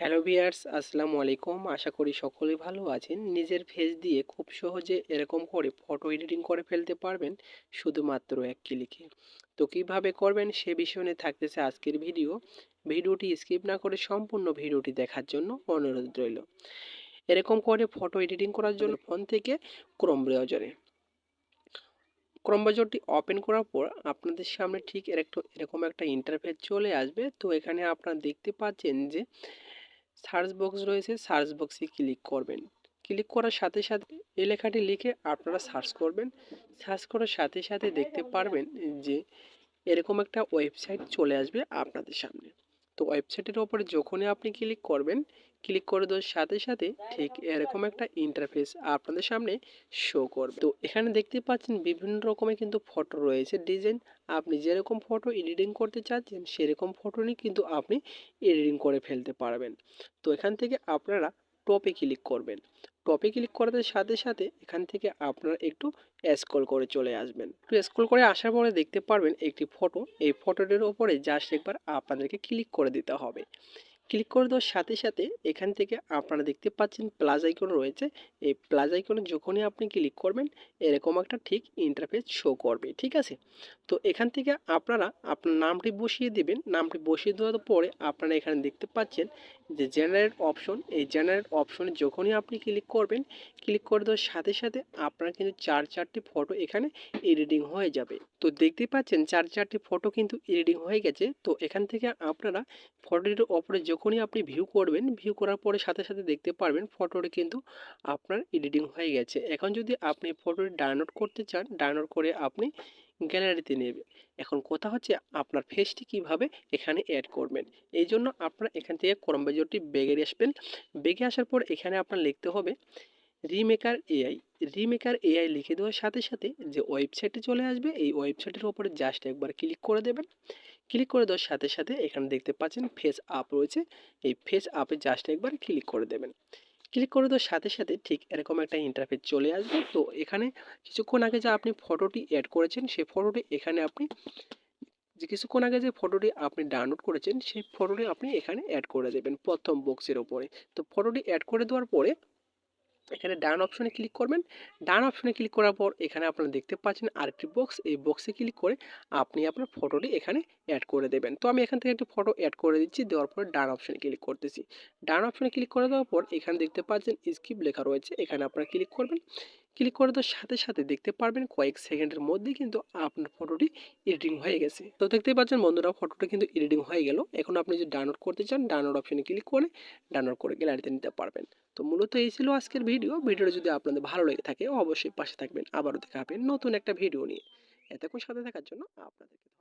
Hello viewers আসসালামু আলাইকুম। আশা করি সকলেই ভালো আছেন। নিজের ফেস দিয়ে খুব সহজে এরকম করে ফটো এডিটিং করে ফেলতে পারবেন শুধুমাত্র এক ক্লিকে তো কীভাবে করবেন সে বিষয় নিয়ে থাকতেছে আজকের ভিডিও ভিডিওটি স্কিপ না করে সম্পূর্ণ ভিডিওটি দেখার জন্য অনুরোধ রইল। এরকম করে ফটো এডিটিং করার জন্য ফোন থেকে ক্রোম ব্রাউজারে ক্রোম ব্রাউজারটি ওপেন করার পর আপনাদের সামনে ঠিক এরকম একটা ইন্টারফেস চলে আসবে। তো এখানে আপনারা দেখতে পাচ্ছেন যে সার্চ বক্স রয়েছে সার্চ বক্সে ক্লিক করবেন। ক্লিক করার সাথে সাথে এই লেখাটি লিখে আপনারা সার্চ করবেন। সার্চ করার সাথে সাথে দেখতে পারবেন যে এরকম একটা ওয়েবসাইট চলে আসবে আপনাদের সামনে। তো ওয়েবসাইটের ওপরে যখনই আপনি ক্লিক করবেন ক্লিক করে দেওয়ার সাথে সাথে ঠিক এরকম একটা ইন্টারফেস আপনাদের সামনে শো করবে। তো এখানে দেখতে পাচ্ছেন বিভিন্ন রকমের কিন্তু ফটো রয়েছে ডিজাইন আপনি যেরকম ফটো এডিটিং করতে চাচ্ছেন, সেরকম ফটো নিয়ে কিন্তু আপনি এডিটিং করে ফেলতে পারবেন। তো এখান থেকে আপনারা টপে ক্লিক করবেন। টপে ক্লিক করার সাথে সাথে এখান থেকে আপনারা একটু স্ক্রল করে চলে আসবেন। একটু স্ক্রল করে আসার পরে দেখতে পারবেন একটি ফটো এই ফটোটির ওপরে জাস্ট একবার আপনাদেরকে ক্লিক করে দিতে হবে। ক্লিক করে দেওয়ার সাথে সাথে এখান থেকে আপনারা দেখতে পাচ্ছেন প্লাস আইকন রয়েছে। এই প্লাস আইকনে যখনই আপনি ক্লিক করবেন, এরকম একটা ঠিক ইন্টারফেস শো করবে, ঠিক আছে? তো এখান থেকে আপনারা আপনার নামটি বসিয়ে দেবেন। নামটি বসিয়ে দেওয়ার পরে আপনারা এখানে দেখতে পাচ্ছেন যে জেনারেট অপশন এই জেনারেট অপশনে যখনই আপনি ক্লিক করবেন, ক্লিক করে দেওয়ার সাথে সাথে আপনার কিন্তু চার, চারটি ফটো এখানে এডিটিং হয়ে যাবে। তো দেখতে পাচ্ছেন চার, চারটি ফটো কিন্তু এডিটিং হয়ে গেছে। তো এখান থেকে আপনারা ফটোটির ওপরে যখনই আপনি ভিউ করবেন ভিউ করার পরে সাথে সাথে দেখতে পারবেন ফটোটি কিন্তু আপনার এডিটিং হয়ে গেছে। এখন যদি আপনি ফটোটি ডাউনলোড করতে চান ডাউনলোড করে আপনি গ্যালারিতে নেবে এখন কথা হচ্ছে আপনার ফেসটি কীভাবে এখানে অ্যাড করবেন। এই জন্য আপনার এখান থেকে ক্রম বাজারটি বেগে আসবেন। বেগে আসার পর এখানে আপনার লিখতে হবে রিমেকার এআই রিমেকার এআই লিখে দেওয়ার সাথে সাথে যে ওয়েবসাইটে চলে আসবে, এই ওয়েবসাইটের ওপরে জাস্ট একবার ক্লিক করে দেবেন। ক্লিক করে দেওয়ার সাথে সাথে এখানে দেখতে পাচ্ছেন ফেস আপ রয়েছে। এই ফেস আপে জাস্ট একবার ক্লিক করে দেবেন। ক্লিক করে দেওয়ার সাথে সাথে ঠিক এরকম একটা ইন্টারফেস চলে আসবে। তো এখানে কিছুক্ষণ আগে যা আপনি ফটোটি অ্যাড করেছেন, সেই ফটোটি এখানে আপনি যে কিছুক্ষণ আগে যে ফটোটি আপনি ডাউনলোড করেছেন, সেই ফটোটি আপনি এখানে অ্যাড করে দেবেন প্রথম বক্সের ওপরে তো ফটোটি অ্যাড করে দেওয়ার পরে এখানে ডান অপশনে ক্লিক করবেন। ডান অপশনে ক্লিক করার পর এখানে আপনারা দেখতে পাচ্ছেন আরেকটি বক্স এই বক্সে ক্লিক করে আপনি আপনার ফটোটি এখানে অ্যাড করে দেবেন। তো আমি এখান থেকে একটি ফটো অ্যাড করে দিচ্ছি, দেওয়ার পরে ডান অপশনে ক্লিক করতেছি। ডান অপশনে ক্লিক করে দেওয়ার পর এখানে দেখতে পাচ্ছেন স্কিপ লেখা রয়েছে। এখানে আপনারা ক্লিক করবেন। ক্লিক করে তো সাথে সাথে দেখতে পারবেন কয়েক সেকেন্ডের মধ্যে কিন্তু আপনার ফটোটি এডিটিং হয়ে গেছে। তো দেখতেই পাচ্ছেন বন্ধুরা, ফটোটি কিন্তু এডিটিং হয়ে গেল। এখন আপনি যদি ডাউনলোড করতে চান ডাউনলোড অপশনে ক্লিক করে ডাউনলোড করে গ্যালারিতে নিতে পারবেন। তো মূলত এই ছিল আজকের ভিডিও ভিডিওটা যদি আপনাদের ভালো লেগে থাকে, অবশ্যই পাশে থাকবেন। আবারও দেখা হবে নতুন একটা ভিডিও নিয়ে। এতক্ষণ সাথে থাকার জন্য আপনাদেরকে